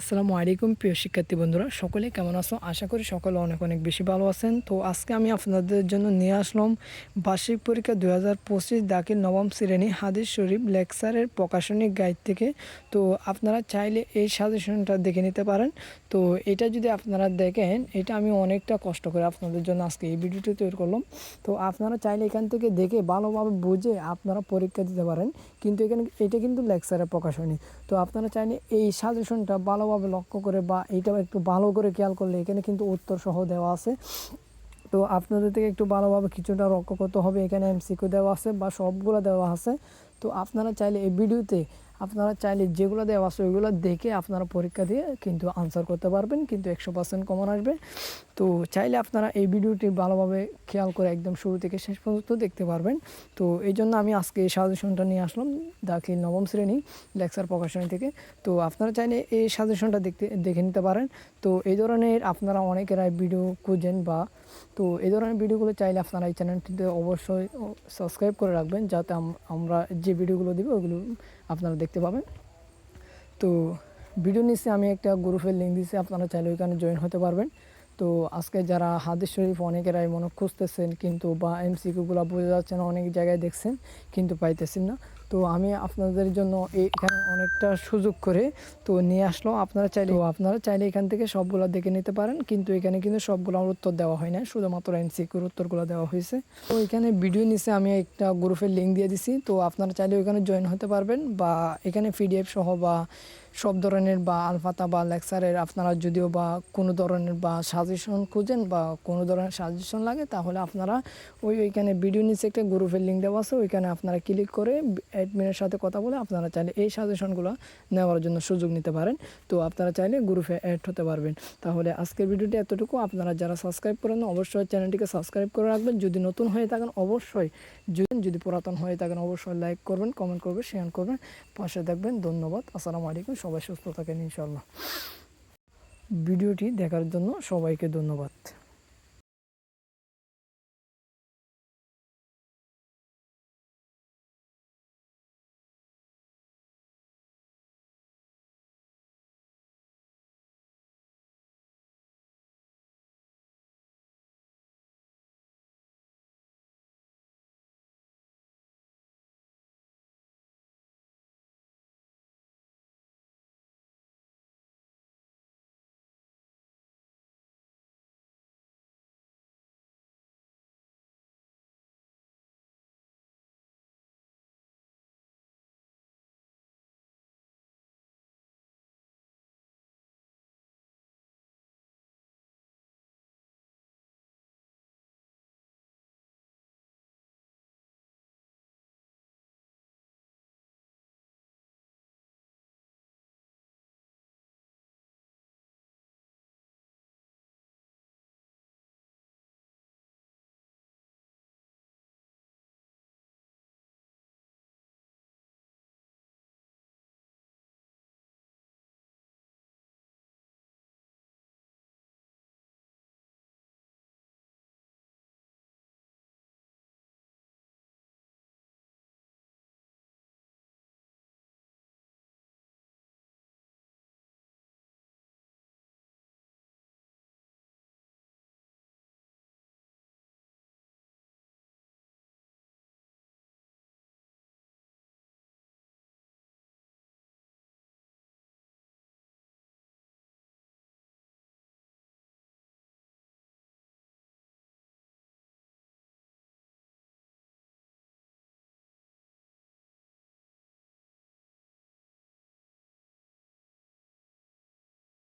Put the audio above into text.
আসসালামু আলাইকুম, প্রিয় শিক্ষার্থী বন্ধুরা। সকলে কেমন আছো? আশা করি সকলে অনেক অনেক বেশি ভালো আছেন। তো আজকে আমি আপনাদের জন্য নিয়ে আসলাম বার্ষিক পরীক্ষা দু হাজার পঁচিশ দাখিল নবম শ্রেণি হাদিস শরীফ লেকচারের প্রকাশনিক গাইড থেকে। তো আপনারা চাইলে এই সাজেশনটা দেখে নিতে পারেন। তো এটা যদি আপনারা দেখেন, এটা আমি অনেকটা কষ্ট করে আপনাদের জন্য আজকে এই ভিডিওটি তৈরি করলাম। তো আপনারা চাইলে এখান থেকে দেখে ভালোভাবে বুঝে আপনারা পরীক্ষা দিতে পারেন। কিন্তু এখানে, এটা কিন্তু লেকচারের প্রকাশনী। তো আপনারা চাইলে এই সাজেশনটা ভালোভাবে লক্ষ্য করে বা এইটা একটু ভালো করে খেয়াল করলে এখানে কিন্তু উত্তর সহ দেওয়া আছে। তো আপনাদের থেকে একটু ভালোভাবে কিছুটা লক্ষ্য করতে হবে। এখানে এমসিকিউ দেওয়া আছে বা সবগুলো দেওয়া আছে। তো আপনারা চাইলে এই ভিডিওতে আপনারা চাইলে যেগুলো দেওয়া আছে ওইগুলো দেখে আপনারা পরীক্ষা দিয়ে কিন্তু আনসার করতে পারবেন, কিন্তু একশো পার্সেন্ট কমন আসবে। তো চাইলে আপনারা এই ভিডিওটি ভালোভাবে খেয়াল করে একদম শুরু থেকে শেষ পর্যন্ত দেখতে পারবেন। তো এই জন্য আমি আজকে এই সাজেশনটা নিয়ে আসলাম দাখিল নবম শ্রেণি লেকচার প্রকাশনী থেকে। তো আপনারা চাইলে এই সাজেশনটা দেখতে, দেখে নিতে পারেন। তো এই ধরনের আপনারা অনেকেরাই ভিডিও খুঁজেন বা, তো এই ধরনের ভিডিওগুলো চাইলে আপনারা এই চ্যানেলটিতে অবশ্যই সাবস্ক্রাইব করে রাখবেন যাতে আমরা যে ভিডিওগুলো দিব ওগুলো আপনারা দেখতে পাবেন। তো ভিডিও নিচে আমি একটা গ্রুপের লিঙ্ক দিয়েছি, আপনারা চাইলে ওইখানে জয়েন হতে পারবেন। তো আজকে যারা হাদিস শরীফ অনেকেরাই মনে খুঁজতেছেন, কিন্তু বা এমসিকিউগুলো বোঝা যাচ্ছে না, অনেক জায়গায় দেখছেন, কিন্তু পাইতেছেন না। তো আমি আপনাদের জন্য এখানে অনেকটা সুযোগ করে তো নিয়ে আসলো। আপনারা চাইলে আপনারা চাইলে এখান থেকে সবগুলো দেখে নিতে পারেন, কিন্তু এখানে কিন্তু সবগুলো আমার উত্তর দেওয়া হয় না শুধুমাত্র এমসিকিউর উত্তরগুলো দেওয়া হয়েছে। তো এখানে ভিডিও নিচে আমি একটা গ্রুপের লিঙ্ক দিয়ে দিছি, তো আপনারা চাইলে ওইখানে জয়েন হতে পারবেন, বা এখানে পিডিএফ সহ বা সব ধরনের বা আলফাতা বা লেকচারের আপনারা যদিও বা কোনো ধরনের বা সাজেশন খুঁজেন বা কোনো ধরনের সাজেশন লাগে, তাহলে আপনারা ওই ওইখানে ভিডিও নিচে একটা গ্রুপের লিঙ্ক দেওয়া আছে, ওইখানে আপনারা ক্লিক করে অ্যাডমিনের সাথে কথা বলে আপনারা চাইলে এই সাজেশনগুলো নেওয়ার জন্য সুযোগ নিতে পারেন। তো আপনারা চাইলে গ্রুপে অ্যাড হতে পারবেন। তাহলে আজকের ভিডিওটি এতটুকু। আপনারা যারা সাবস্ক্রাইব করেন অবশ্যই চ্যানেলটিকে সাবস্ক্রাইব করে রাখবেন। যদি নতুন হয়ে থাকেন, অবশ্যই যদি পুরাতন হয়ে থাকেন, অবশ্যই লাইক করবেন কমেন্ট করবেন শেয়ার করবেন, পাশে দেখবেন। ধন্যবাদ। আসসালামু আলাইকুম। সবাই সুস্থ থাকেন ইনশাল্লাহ ভিডিওটি দেখার জন্য সবাইকে ধন্যবাদ।